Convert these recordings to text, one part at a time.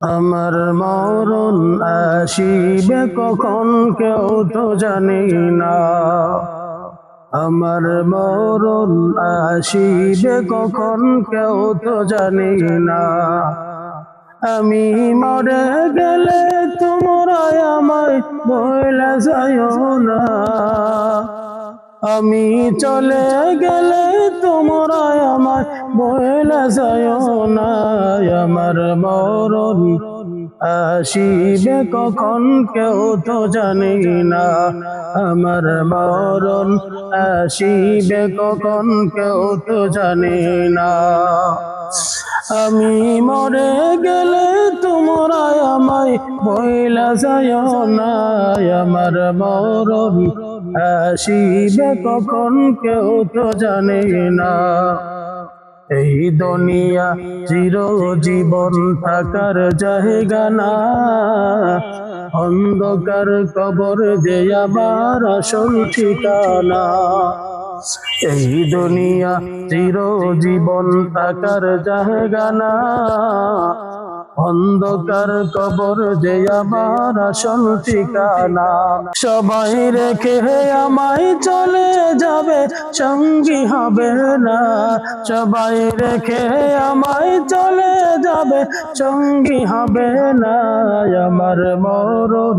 আমার মরণ আসিবে কখন কেউ তো জানি না। আমার মরণ আসিবে কখন কেউ তো জানি না। আমি মরে গেলে তোমরা আমায় বইলা যাইও না। আমি চলে গেলে তোমরা আমায় বইলা যায় না, আমার মরণ আসিবে কখন কেউ তো জানি না, আমার মরণ আসিবে কখন কেউ তো জানি না। আমি মরে গেলে তোমরা আমায় বইলা যায় না, আমার মরণ আসিবে কখন কেউ তো জানে না। এই দুনিয়া চির জীবন থাকার জায়গা না। অন্ধকার কবর যে আবার আসল ঠিকানা। এই দুনিয়া চির জীবন থাকার জায়গা না। অন্ধকার কবর যে আমার আসল ঠিকানা। সবাই রেখে আমায় চলে যাবে, সঙ্গী হবে না। সবাই রেখে আমায় চলে যাবে, সঙ্গী হবে না। আমার মরণ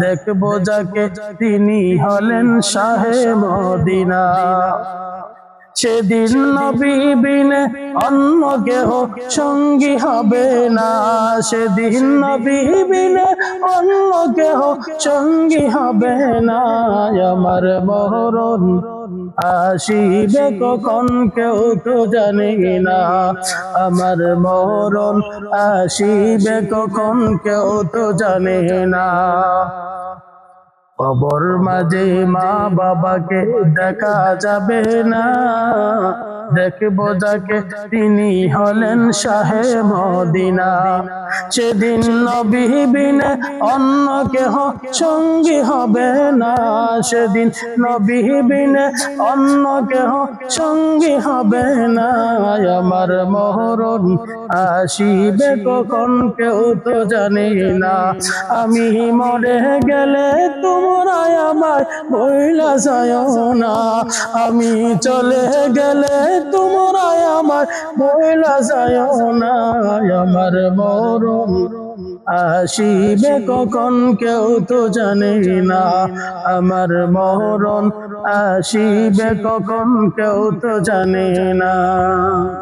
দেখব যাকে তিনি হলেন শাহে মদিনা। সেদিন নবী বিনে অন্য কেহ সঙ্গী হবে না। সেদিন নবী বিনে অন্য কেহ সঙ্গী হবে না। আমার মরণ আসিবে কখন কেউ তো জানে না। আমার মরণ আসিবে কখন কেউ তো জানি না। কবর মাঝে মা বাবাকে দেখা যাবে না। দেখব যাকে তিনি হলেন শাহে মদিনা। সেদিন নবী বিনে অন্য কেহ সঙ্গী হবে না। সেদিন নবী বিনে অন্য কেহ সঙ্গী হবে না। আমার মহরণ আসিবে কখন কেউ তো জানি না। আমি মরে গেলে তোমরা আমায় বইলা যায় না। আমি চলে গেলে তোমরা আমার বইলা যায় না। আমার মরণ আসিবে কখন, কেউ তো জানে না। আমার মরণ আসিবে কখন, কেউ তো জানে না।